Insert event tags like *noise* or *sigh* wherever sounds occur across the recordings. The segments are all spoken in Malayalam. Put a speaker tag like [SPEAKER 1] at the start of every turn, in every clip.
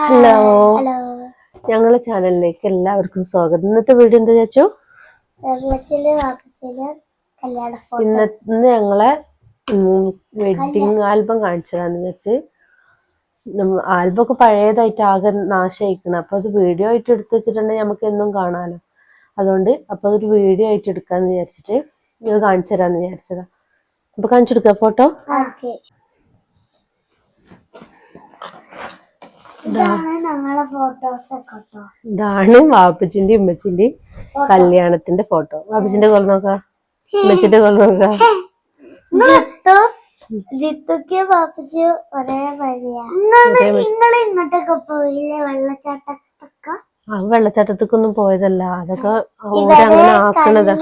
[SPEAKER 1] ഹലോ ഞങ്ങളെ ചാനലിലേക്ക് എല്ലാവർക്കും സ്വാഗതം. ഇന്നത്തെ വീഡിയോ എന്താ ചാച്ചു? ഇന്ന് ഞങ്ങളെ വെഡിങ് ആൽബം കാണിച്ചതാന്ന് വെച്ച് ആൽബം ഒക്കെ പഴയതായിട്ട് ആകെ നാശയിക്കണം. അപ്പൊ അത് വീഡിയോ ആയിട്ട് എടുത്തു വെച്ചിട്ടുണ്ടെങ്കിൽ നമുക്ക് എന്നും കാണാലോ. അതുകൊണ്ട് അപ്പൊ അതൊരു വീഡിയോ ആയിട്ട് എടുക്കാന്ന് വിചാരിച്ചിട്ട് ഇത് കാണിച്ചു തരാന്ന് വിചാരിച്ചതാ. അപ്പൊ കാണിച്ചെടുക്കാം ഫോട്ടോ
[SPEAKER 2] ഇതാണ്
[SPEAKER 1] വാപ്പച്ചിന്റെ ഉമ്മച്ചിന്റെ കല്യാണത്തിന്റെ ഫോട്ടോ വാപ്പച്ചിന്റെ കൊല നോക്കാം? ഉമ്മച്ചിന്റെ കൊല നോക്കാം?
[SPEAKER 2] ജിത്തു ജിത്തുക്ക് വാപ്പച്ചു ഒരേ വഴിയാ. നിങ്ങൾ ഇങ്ങോട്ടൊക്കെ പോയില്ലേ? വെള്ളച്ചാട്ടത്തൊക്കെ?
[SPEAKER 1] ആ വെള്ളച്ചാട്ടത്തേക്കൊന്നും പോയതല്ല. അതൊക്കെ അങ്ങനെ ആക്കണതാ.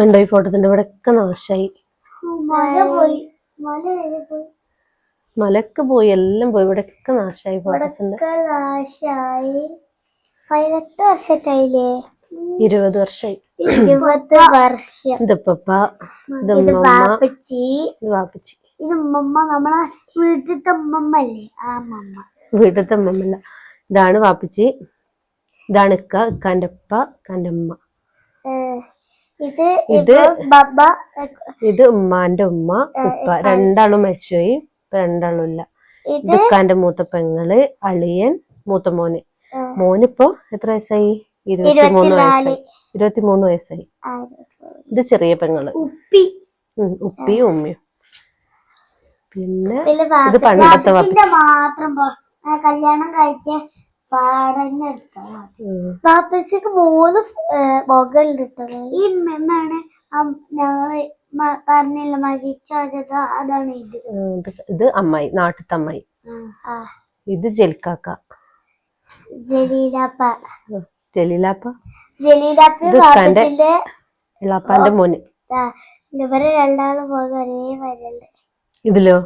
[SPEAKER 1] ണ്ടോ ഈ ഫോട്ടോത്തിന്റെ ഇവിടെ ഒക്കെ നാശായി.
[SPEAKER 2] മല പോയി. മല വരെ പോയി.
[SPEAKER 1] മലക്ക് പോയി എല്ലാം പോയി. ഇവിടെ ഒക്കെ നാശായി
[SPEAKER 2] പതിനെട്ട് വർഷത്തായില്ലേ
[SPEAKER 1] ഇരുപത് വർഷമായി
[SPEAKER 2] ഇരുപത് വർഷം.
[SPEAKER 1] ഇത്
[SPEAKER 2] പപ്പ
[SPEAKER 1] ഇത്
[SPEAKER 2] വാപ്പച്ചി.
[SPEAKER 1] ഇത് വാപ്പച്ചി.
[SPEAKER 2] ഇത് ഉമ്മമ്മ നമ്മളെ വീട്ടിലത്തെ ഉമ്മമ്മ അല്ലേ ആ അമ്മമ്മ
[SPEAKER 1] വീട്ടിലത്തെ ഉമ്മമ്മല്ല. ഇതാണ് വാപ്പച്ചി. ഇതാണ് ഇക്ക ഇക്കാന്റെ ഉപ്പ ഇക്കാന്റെ ഉമ്മ.
[SPEAKER 2] ഇത്
[SPEAKER 1] ഇത് ഇത് ഉമ്മാന്റെ ഉമ്മ ഉപ്പ. രണ്ടാളും മരിച്ചുപോയി. ഇപ്പൊ ദുഃഖാന്റെ മൂത്ത പെങ്ങൾ അളിയൻ മൂത്ത മോന്. മോനിപ്പോ എത്ര വയസ്സായി? ഇരുപത്തിമൂന്ന്. വയസ്സായി. ഇരുപത്തിമൂന്ന് വയസ്സായി. ഇത് ചെറിയ പെങ്ങൾ.
[SPEAKER 2] ഉപ്പി.
[SPEAKER 1] ഉപ്പിയും ഉമ്മയും. പിന്നെ ഇത് പണ്ടത്തെ
[SPEAKER 2] മാത്രം കല്യാണം കഴിച്ച വാപ്പച്ചിക്ക് മൂന്ന് മുകളുണ്ട് ഈ ഉമ്മയാണ് ഞങ്ങൾ പറഞ്ഞില്ല മരിച്ചത് അതാണ് ഇത്.
[SPEAKER 1] ഇത് അമ്മായി നാട്ടിലത്തെ അമ്മായി. ഇത് ജലിക്കാക്ക
[SPEAKER 2] ജലീലാപ്പ.
[SPEAKER 1] ജലീലാപ്പ?
[SPEAKER 2] ജലീലാപ്പ
[SPEAKER 1] ഇത് ഉപ്പാന്റെ-
[SPEAKER 2] വാപ്പച്ചിന്റെ
[SPEAKER 1] ഇളാപ്പാന്റെ മോന്.
[SPEAKER 2] ഇവരെ രണ്ടാളും ഒരേ വരല്ലേ
[SPEAKER 1] ഇതിലോ?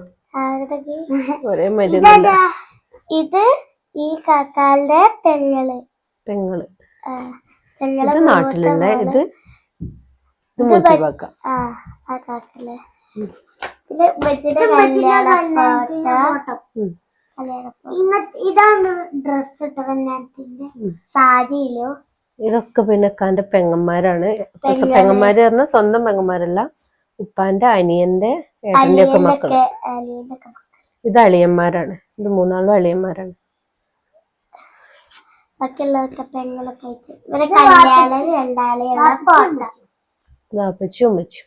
[SPEAKER 1] ഒരേ മരുന്ന്
[SPEAKER 2] ഇത് ഈ കാക്കാളുടെ
[SPEAKER 1] പെങ്ങൾ.
[SPEAKER 2] പെങ്ങൾ. പെങ്ങളെ
[SPEAKER 1] നാട്ടിലുള്ള ഇത്
[SPEAKER 2] കാക്കല്ലേ പിന്നെ ഉമ്മച്ചിയുടെ കല്യാണ. ഇതാണ് ഡ്രസ് ഇട്ട കല്യാണത്തിന്റെ സാരിയിലോ?
[SPEAKER 1] ഇതൊക്കെ പിന്നെ കാന്റെ പെങ്ങന്മാരാണ്. പെങ്ങന്മാര് പറഞ്ഞ സ്വന്തം പെങ്ങന്മാരല്ല ഉപ്പാന്റെ അനിയന്റെ ഏട്ടന്റെ ഒക്കെ
[SPEAKER 2] മക്കൾ.
[SPEAKER 1] ഇത് അളിയന്മാരാണ്. ഇത് മൂന്നാളും അളിയന്മാരാണ്.
[SPEAKER 2] ബാക്കിയുള്ളതൊക്കെ പെങ്ങളൊക്കെ ആയിട്ട്. ഇവരെ കല്യാണം രണ്ടാളെയുള്ള
[SPEAKER 1] വാപ്പച്ചും ഉമ്മച്ചും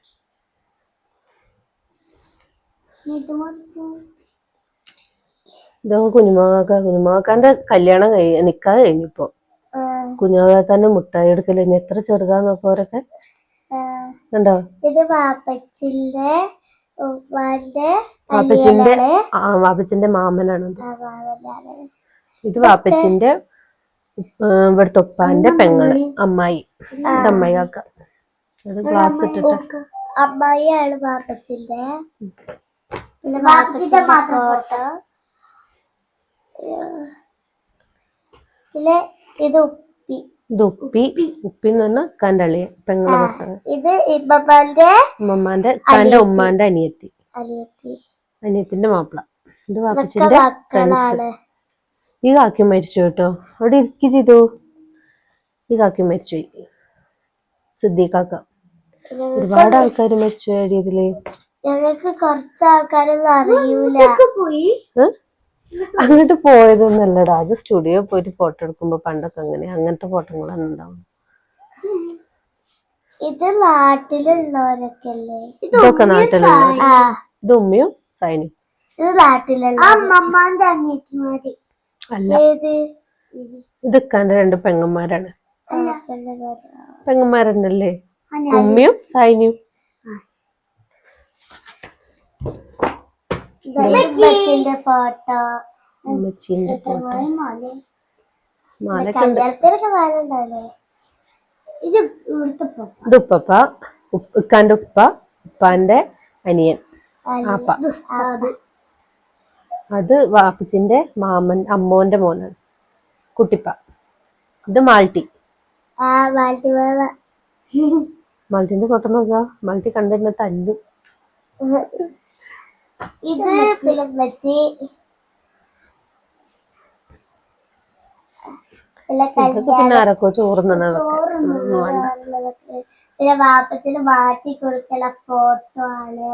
[SPEAKER 1] ഇതോ കുഞ്ഞുമാക്ക കുഞ്ഞുമാക്കാന്റെ കല്യാണം കഴി നിക്കാതെ കഴിഞ്ഞിപ്പോ. കുഞ്ഞുമാക്കാന്റെ മുട്ടായി എടുക്കൽ. ഇനി എത്ര ചെറുതാന്നൊക്കെ അവരൊക്കെ? കണ്ടോ?
[SPEAKER 2] ഇത് വാപ്പച്ചിന്റെ
[SPEAKER 1] വാപ്പച്ചിന്റെ ആ വാപ്പച്ചിന്റെ മാമനാണ് ഇത്. വാപ്പച്ചിന്റെ ഇവിടുത്തെ ഉപ്പാന്റെ പെങ്ങൾ അമ്മായി. അമ്മായി കാക്ക. അത് ഗ്ലാസ് ഇട്ടിട്ട്.
[SPEAKER 2] അമ്മായിയാണ് വാപ്പച്ചിന്റെ പിന്നെ വാപ്പച്ചിന്റെ ഫോട്ടോ പിന്നെ ഇത് ഉപ്പി.
[SPEAKER 1] ഇത് ഉപ്പി. ഉപ്പി. എന്ന് പറഞ്ഞാൽ കണ്ടളി പെങ്ങളെ ഭർത്താവ്
[SPEAKER 2] ഇത് ഇമ്മമ്മന്റെ
[SPEAKER 1] ഉമ്മമാന്റെ തന്റെ ഉമ്മാന്റെ അനിയത്തി.
[SPEAKER 2] അനിയത്തി.
[SPEAKER 1] അനിയത്തിന്റെ മാപ്പിള. ഇത് വാപ്പച്ചിന്റെ ഈ കാക്കി മരിച്ചു കേട്ടോ. അവിടെ ഇരിക്കു ചെയ്തു? ഈ കാക്കി മരിച്ചു സിദ്ദീഖാക്ക ഒരുപാട് ആൾക്കാർ മരിച്ചു പോയി ഇതിൽ
[SPEAKER 2] ഞങ്ങൾക്ക് കുറച്ച് ആൾക്കാരൊന്നും അറിയൂല പോയി?
[SPEAKER 1] അങ്ങോട്ട് പോയതൊന്നല്ലടാ അത് സ്റ്റുഡിയോ പോയിട്ട് ഫോട്ടോ എടുക്കുമ്പോ പണ്ടൊക്കെ അങ്ങനെ. അങ്ങനത്തെ ഫോട്ടോകളാണ് ഉണ്ടാവും
[SPEAKER 2] ഇത് നാട്ടിലുള്ളവരൊക്കെ അല്ലേ
[SPEAKER 1] ഇതൊക്കെ നാട്ടിലുള്ള ഇത് ഉമ്മയും സൈനും
[SPEAKER 2] ഇത് നാട്ടിലുള്ള അമ്മമ്മാന്റെ അനിയത്തിമാര്.
[SPEAKER 1] അല്ല. ഇത് ഇക്കാന്റെ രണ്ട് പെങ്ങന്മാരാണ്.
[SPEAKER 2] പെങ്ങന്മാരല്ലേ.
[SPEAKER 1] പെങ്ങന്മാരന്നല്ലേ? ഉമ്മയും സൈനിയും.
[SPEAKER 2] ഫോട്ടോ.
[SPEAKER 1] ഉപ്പ- ഇക്കാന്റെ ഉപ്പ ഉപ്പാന്റെ അനിയൻ. ആപ്പ. അത് വാപ്പച്ചിന്റെ മാമൻ അമ്മോന്റെ മോനാണ്. കുട്ടിപ്പ. ഇത് മാൾട്ടി.
[SPEAKER 2] ആ വേള
[SPEAKER 1] മൾട്ടിന്റെ ഫോട്ടോ നോക്കുക മൾട്ടി കണ്ടെന്നെ തല്ലും.
[SPEAKER 2] ഇത് ഫിലിം വെച്ച്.
[SPEAKER 1] ഇതൊക്കെ പിന്നെ ആരൊക്കെ
[SPEAKER 2] ചോറുന്നുള്ളതൊക്കെ പിന്നെ വാപ്പച്ചിന് മാറ്റി കൊടുക്കല ഫോട്ടോ ആണ്.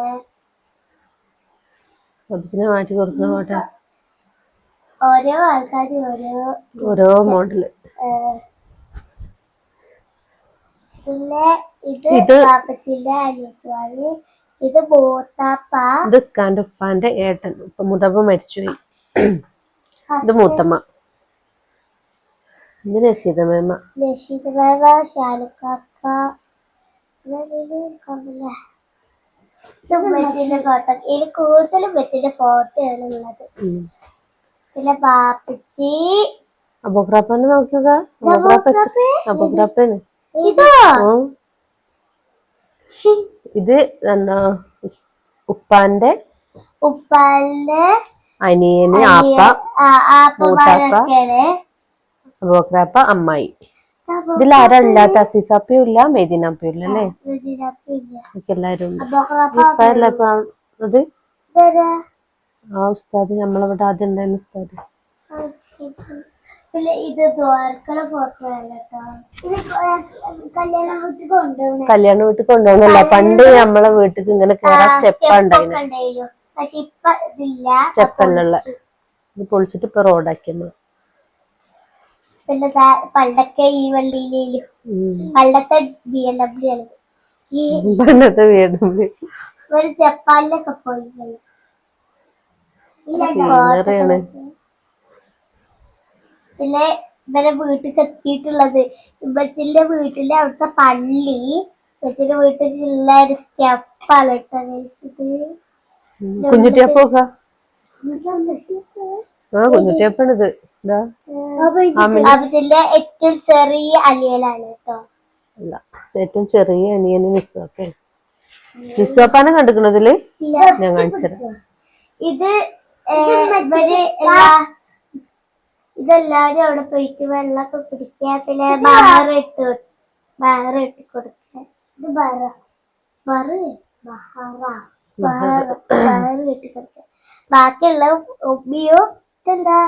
[SPEAKER 1] വാപ്പച്ചിനെ മാറ്റി കൊടുക്കുന്ന ഫോട്ടോ.
[SPEAKER 2] ഓരോ ആൾക്കാർ ഓരോ
[SPEAKER 1] ഓരോ
[SPEAKER 2] മോഡൽ. പിന്നെ ഇത്
[SPEAKER 1] പാപ്പച്ചിന്റെ
[SPEAKER 2] വാപ്പച്ചിന്റെ അനിയത്തിമാര്. ഇത് മൂത്താപ്പ.
[SPEAKER 1] ഇത് ഇക്കാന്റെ ഉപ്പാന്റെ ഏട്ടൻ. ഇപ്പൊ മുതപ്പ മരിച്ചുപോയി. ഇത് മൂത്തമ്മ. ഇത് രശീതമേമ്മ
[SPEAKER 2] ലക്ഷിതമാവ ഷാലുക്കാക്ക ഇത് ഉമ്മച്ചിന്റെ ഫോട്ടോ. ഇതിൽ ഉമ്മച്ചിന്റെ ഫോട്ടോയാണ് ഉള്ളത്. പിന്നെ പാപ്പച്ചി.
[SPEAKER 1] അബോക്രാപ്പനെ നോക്കുക
[SPEAKER 2] ഇതോ
[SPEAKER 1] ഉപ്പാന്റെ
[SPEAKER 2] ഉപ്പാന്റെ
[SPEAKER 1] അനിയന് ആപ്പ അബോക്രാപ്പ അമ്മായി. ഇതിൽ ആരാ ഇല്ലാത്ത അസീസാപ്പയും ഇല്ല മെദിനാപ്പയും ഇല്ല അല്ലേ എല്ലാരും ഉണ്ട് ആ ഉസ്താദ് നമ്മളവിടെ ആദ്യം ഉണ്ടായിരുന്ന ഉസ്താദ്.
[SPEAKER 2] ഇത് കല്യാണ വീട്ടിൽ
[SPEAKER 1] കൊണ്ടുപോകുന്നല്ല പണ്ട് നമ്മളെ വീട്ടിൽ ഇങ്ങനെ കേറാൻ സ്റ്റെപ്പ് ഉണ്ടായിരുന്നു. സ്റ്റെപ്പ് അല്ല ഇത് പൊളിച്ചിട്ട് ഇപ്പൊ റോഡാക്കി
[SPEAKER 2] പിന്നെ പണ്ടൊക്കെ ഈ വണ്ടിയിലും പണ്ടത്തെ ബി എം ഡബ്ല്യു ആണ്
[SPEAKER 1] പണ്ടത്തെ വീടും
[SPEAKER 2] ഒരു ജപ്പാനിലൊക്കെ പോയി. പിന്നെ ഇവരെ വീട്ടിൽ എത്തിയിട്ടുള്ളത് ഇവച്ചിന്റെ വീട്ടിലെ അവിടുത്തെ പള്ളി. ഇവച്ചിന്റെ വീട്ടിലുള്ള ഒരു സ്റ്റെപ്പാണ് കേട്ടോ
[SPEAKER 1] കുഞ്ഞുട്ടിയപ്പൊക്ക ആ
[SPEAKER 2] ഏറ്റവും ചെറിയ അനിയനാണ് കേട്ടോ.
[SPEAKER 1] അല്ല ഏറ്റവും ചെറിയ അനിയന് നിസ്വാപ്പയാണ് നിസ്വാപ്പാനെ കണ്ടിക്കണതിൽ ഞാൻ കാണിച്ചത്
[SPEAKER 2] ഇത് ഏഹ്, ഇവർ എല്ലാ ഇതെല്ലാരും അവിടെ പോയിട്ട് വെള്ളമൊക്കെ കുടിക്കുക പിന്നെ ബാറ ഇട്ട് ബാറ ഇട്ട് കൊടുക്കുക ഇത് ബറ. ബറ? ബഹറ ബാറ ബഹറ് ഇട്ട് കൊടുക്കുക ബാക്കിയുള്ള ഉമ്മിയും ഇതെന്താ?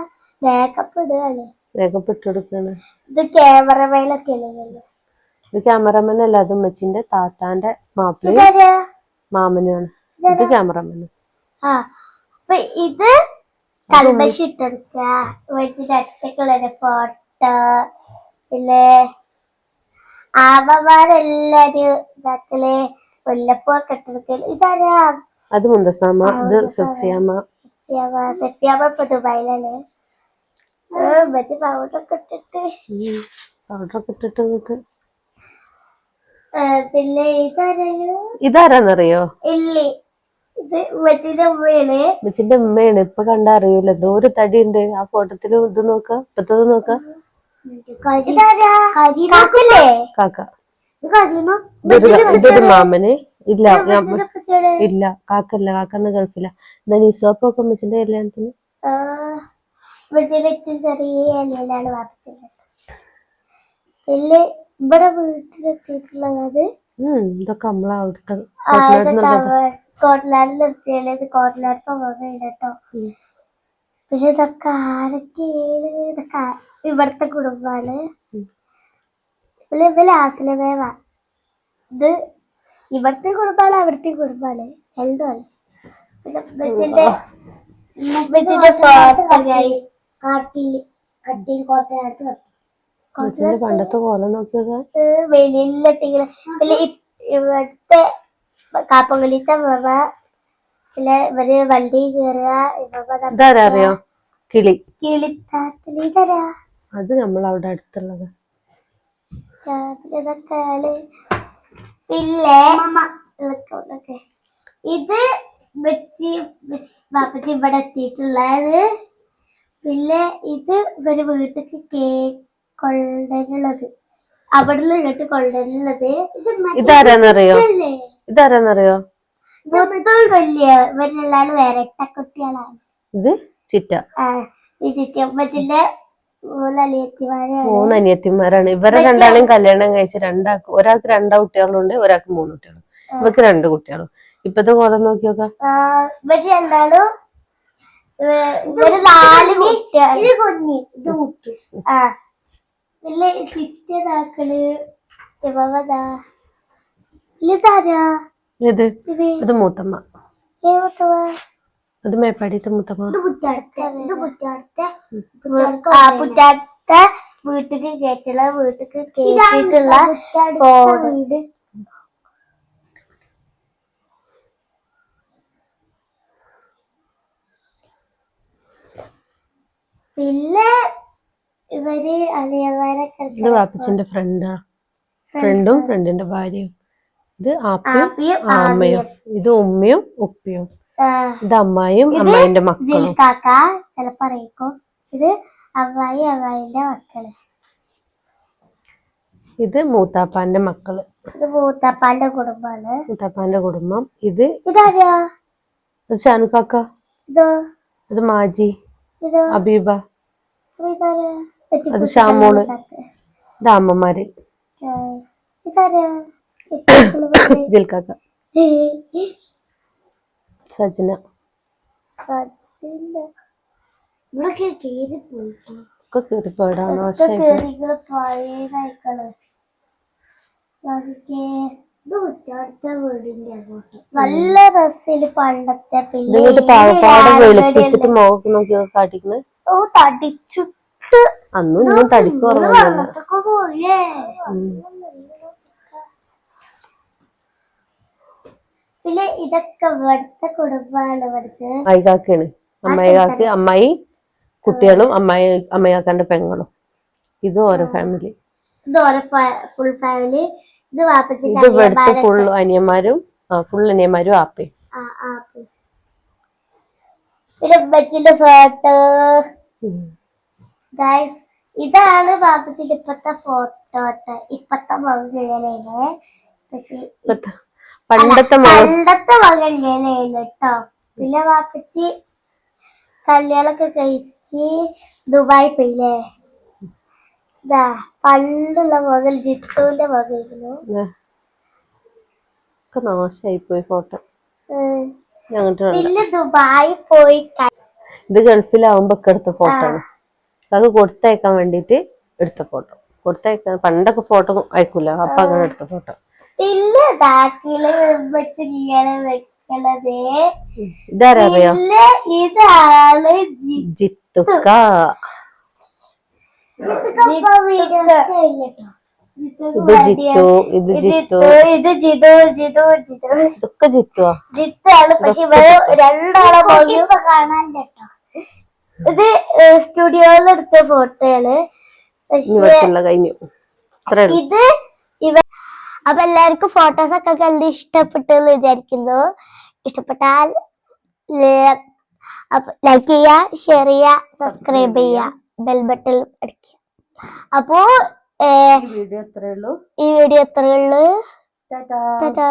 [SPEAKER 2] മേക്കപ്പ് ഇടുകയാണ്
[SPEAKER 1] വേഗം ഇട്ടെടുക്കാണ്
[SPEAKER 2] ഇത് ക്യാമറമാനൊക്കെ ഉള്ളതല്ലേ
[SPEAKER 1] ഇത് ക്യാമറമാൻ അല്ല അത് ഉമ്മച്ചിന്റെ താത്താന്റെ
[SPEAKER 2] മാപ്പിള
[SPEAKER 1] മാമനാണ് ഇത് ക്യാമറമാൻ
[SPEAKER 2] ആ. അപ്പൊ ഇത് കൽമശി ഇട്ടെടുക്കുക ഫോട്ടോ പിന്നെ ആവമാരെല്ലാരും ഇതാക്കൽ മുല്ലപ്പൂവൊക്കെ ഇട്ടെടുക്കൽ ഇതാരാ?
[SPEAKER 1] അത് മുന്തസാമ ഇത് സഫിയാമ്മ.
[SPEAKER 2] സത്യാമ്മ സത്യാമ്മ ഇപ്പൊ ദുബായിലാണ്. മറ്റേ പൗഡറൊക്കെ ഇട്ടിട്ട്.
[SPEAKER 1] പൗഡറൊക്കെ ഇട്ടിട്ട് ഇങ്ങോട്ട്.
[SPEAKER 2] പിന്നെ
[SPEAKER 1] ഇതാരാന്നറിയോ?
[SPEAKER 2] ഇല്ലേ.
[SPEAKER 1] ഉമ്മച്ചിന്റെ ഉമ്മയാണ് ഇപ്പൊ കണ്ട അറിയൂല. എന്തോ ഒരു തടി ഉണ്ട് ആ ഫോട്ടത്തിൽ ഇത് നോക്ക. ഇപ്പത്തത് നോക്ക.
[SPEAKER 2] ഇതാരാ?
[SPEAKER 1] കാക്ക. മാമന്. ഇല്ല ഇല്ല കാക്കല്ല. കാക്കന്ന് ഗൾഫില. എന്നാ നിസോപ്പൊക്കെ ഉമ്മച്ചിന്റെ കല്യാണത്തിന്
[SPEAKER 2] ഇവിടെ വീട്ടിലെത്തിയിട്ടുള്ളത്
[SPEAKER 1] ഉം ഇതൊക്കെ നമ്മളെ അവിടുത്തെ കോട്ടനാട്
[SPEAKER 2] നിർത്തിയല്ലേ നിർത്തിയാൽ ഇത് കോട്ടനാട് കേട്ടോ. പക്ഷെ ഇതൊക്കെ ആരൊക്കെയാണ് ഇതൊക്കെ ഇവിടുത്തെ. പിന്നെ ഇത് ലാസ്ലമേവ ഇത് ഇവിടുത്തെ കുടുംബമാണ് അവിടുത്തെ കുടുംബമാണ് രണ്ടുമാണ് പിന്നെ
[SPEAKER 1] പണ്ടത്തെ
[SPEAKER 2] പോലെ നോക്കിയത് വെളിയിലെത്തിങ്ങനെ ഇവിടുത്തെ പിന്നെ ഇവർ വണ്ടി കയറുക ഇവ
[SPEAKER 1] ഇതാരാ അറിയോ കിളി.
[SPEAKER 2] കിളിത്താത്തലി തരാ
[SPEAKER 1] അത് അടുത്തുള്ളത്.
[SPEAKER 2] പിന്നെ ഇതൊക്കെ ഇതൊക്കെ. ഇത് വെച്ച് ബാപ്പച്ചി ഇവിടെ എത്തിയിട്ടുള്ളത്. പിന്നെ ഇത് ഇവർ വീട്ടിക്ക് കേക്ക് അവിടെ നിന്ന് ഇങ്ങോട്ട് കൊണ്ടുവരുന്നത് ഇത്
[SPEAKER 1] ഇതാരാന്നറിയോ? ഇതാരാന്നറിയോ?
[SPEAKER 2] മൊത്തം
[SPEAKER 1] ഇത് ചിറ്റ.
[SPEAKER 2] ഈ മൂന്നനിയത്തിമാരാണ്.
[SPEAKER 1] മൂന്ന് അനിയത്തിമാരാണ് ഇവരെ രണ്ടാളും കല്യാണം കഴിച്ച് രണ്ടാൾക്ക് ഒരാൾക്ക് രണ്ടാ കുട്ടികളുണ്ട് ഒരാൾക്ക് മൂന്ന് കുട്ടികളും ഇവർക്ക് രണ്ട് കുട്ടികളും ഇപ്പത്തെ കോലം നോക്കി
[SPEAKER 2] നോക്കാം ഇവർ രണ്ടാളും ഇവ- ഇവർ നാല് കുട്ടികൾ ഇത് കുഞ്ഞി ഇത് മുത്തു ആ. പിന്നെ ചിറ്റതാക്കൾ ഇവതാ ഇതാരാ
[SPEAKER 1] ഇത് മൂത്തമ്മ.
[SPEAKER 2] ഏവത്തവ
[SPEAKER 1] അത് മേപ്പാടിയത്തെ മൂത്തമ്മ.
[SPEAKER 2] പുറ്റാടുത്ത വീട്ടിക്ക് കേട്ടുള്ള വീട്ടിക്ക് കേട്ടിട്ടുള്ള പിന്നെ ഇവർ അളിയന്മാരൊക്കെ
[SPEAKER 1] ഇത് വാപ്പച്ചിന്റെ ഫ്രണ്ടാ ഫ്രണ്ടും ഫ്രണ്ടിന്റെ ഭാര്യയും. ഇത് ആപ്പിയും ആമ്മയും ഇത് ഉമ്മയും ഉപ്പയും. ഇത് അമ്മായിയും അമ്മായിന്റെ മക്കളും.
[SPEAKER 2] കാക്ക ചെലപ്പോ അറിയിക്കും. ഇത് അമ്മായി അമ്മായിന്റെ മക്കൾ.
[SPEAKER 1] ഇത് മൂത്താപ്പാന്റെ മക്കൾ.
[SPEAKER 2] ഇത് മൂത്താപ്പാന്റെ കുടുംബാണ്.
[SPEAKER 1] മൂത്താപ്പാന്റെ കുടുംബം. ഇത്
[SPEAKER 2] ഇതാരാ?
[SPEAKER 1] ഇത് കാക്ക.
[SPEAKER 2] ഇതോ?
[SPEAKER 1] ഇത് മാജി.
[SPEAKER 2] ഇതോ?
[SPEAKER 1] അബീബ. അത് ഷാമോൾ. ഇത് അമ്മമാര്.
[SPEAKER 2] ഇതാരാ. *coughs*
[SPEAKER 1] ദിൽക്കാക്ക സജന.
[SPEAKER 2] സജന. ഇവിടൊക്കെ
[SPEAKER 1] ഒക്കെ
[SPEAKER 2] നല്ല രസിൽ പണ്ടത്തെ
[SPEAKER 1] പാകപ്പാടെ വെളുപ്പിച്ചിട്ട് മോക്ക് നോക്കി കാട്ടിക്കണ്.
[SPEAKER 2] ഓ തടിച്ചുട്ട്.
[SPEAKER 1] അന്നും തടിക്ക്
[SPEAKER 2] വെള്ളത്തൊക്കെ പോയില്ലേ പിന്നെ ഇതൊക്കെ ഇവിടുത്തെ കുടുംബമാണ് ഇവിടുത്തെ.
[SPEAKER 1] അമ്മായിക്കാക്കാണ് അമ്മായിക്കാക്ക് അമ്മായി കുട്ടികളും അമ്മായി അമ്മയാക്കാന്റെ പെങ്ങളും. ഇത് ഓരോ ഫാമിലി
[SPEAKER 2] ഇത് ഓരോ ഫുൾ ഫാമിലി ഇത് വാപ്പച്ചിന്റെ
[SPEAKER 1] ഇത് ഇവിടുത്തെ ഫുൾ അനിയന്മാരും ആ ഫുൾ അനിയന്മാരും
[SPEAKER 2] ആപ്പേ. പിന്നെ ഉമ്മച്ചിന്റെ ഫോട്ടോ ഗൈസ് ഇതാണ് ബാപ്പച്ചിന്റെ ഇപ്പത്തെ ഫോട്ടോ ഇപ്പത്തെ മകനാണ് ചെയ്യാനായിട്ട്
[SPEAKER 1] ഇപ്പത്തെ പണ്ടത്തെ
[SPEAKER 2] പണ്ടത്തെ മകൻ കേട്ടോ പിന്നെ വാപ്പച്ചി. കല്യാണൊക്കെ കഴിച്ച് ദുബായി പോയില്ലേ? ഇതാ പണ്ടുള്ള മകൾ ജിത്തുവിന്റെ മകനായിരുന്നു
[SPEAKER 1] നാശായി പോയി ഫോട്ടോ.
[SPEAKER 2] പിന്നെ ദുബായി പോയി
[SPEAKER 1] ഇത് ഗൾഫിലാവുമ്പോ ഒക്കെ എടുത്ത ഫോട്ടോ ആണ്. അത് കൊടുത്തയക്കാൻ വേണ്ടിട്ട് എടുത്ത ഫോട്ടോ. കൊടുത്തയക്കാൻ പണ്ടൊക്കെ ഫോട്ടോ അയക്കൂല. അപ്പൊ അങ്ങനെ എടുത്ത ഫോട്ടോ.
[SPEAKER 2] പിന്നെ ദാക്കിൾ വെച്ചില്ലാണ് വെക്കണത്.
[SPEAKER 1] ഇതാരാ
[SPEAKER 2] ഇല്ല ഇതാണ്
[SPEAKER 1] ജിത്തുക്ക. ഇത് ജിത്തു ഇത് ജിത്തു.
[SPEAKER 2] ഇത് ജിതു ജിതു ജിതു
[SPEAKER 1] ഇതൊക്കെ ജിത്തുവാ.
[SPEAKER 2] ജിത്താണ് പക്ഷെ ഇവർ രണ്ടാളെ കാണാൻ കേട്ടോ. ഇത് സ്റ്റുഡിയോയിൽ എടുത്ത ഫോട്ടോയാണ്. പക്ഷെ
[SPEAKER 1] കഴിഞ്ഞു.
[SPEAKER 2] ഇത് ഇവ അപ്പൊ എല്ലാവർക്കും ഫോട്ടോസ് ഒക്കെ കണ്ട് ഇഷ്ടപ്പെട്ടു എന്ന് വിചാരിക്കുന്നു. ഇഷ്ടപ്പെട്ടാൽ ലൈക്ക് ചെയ്യുക ഷെയർ ചെയ്യുക സബ്സ്ക്രൈബ് ചെയ്യുക. ബെൽ ബട്ടൺ അടിക്കുക. അപ്പോ
[SPEAKER 1] ഈ വീഡിയോ അത്രേ ഉള്ളൂ?
[SPEAKER 2] ഈ വീഡിയോ എത്രയുള്ളൂ ടാറ്റാ.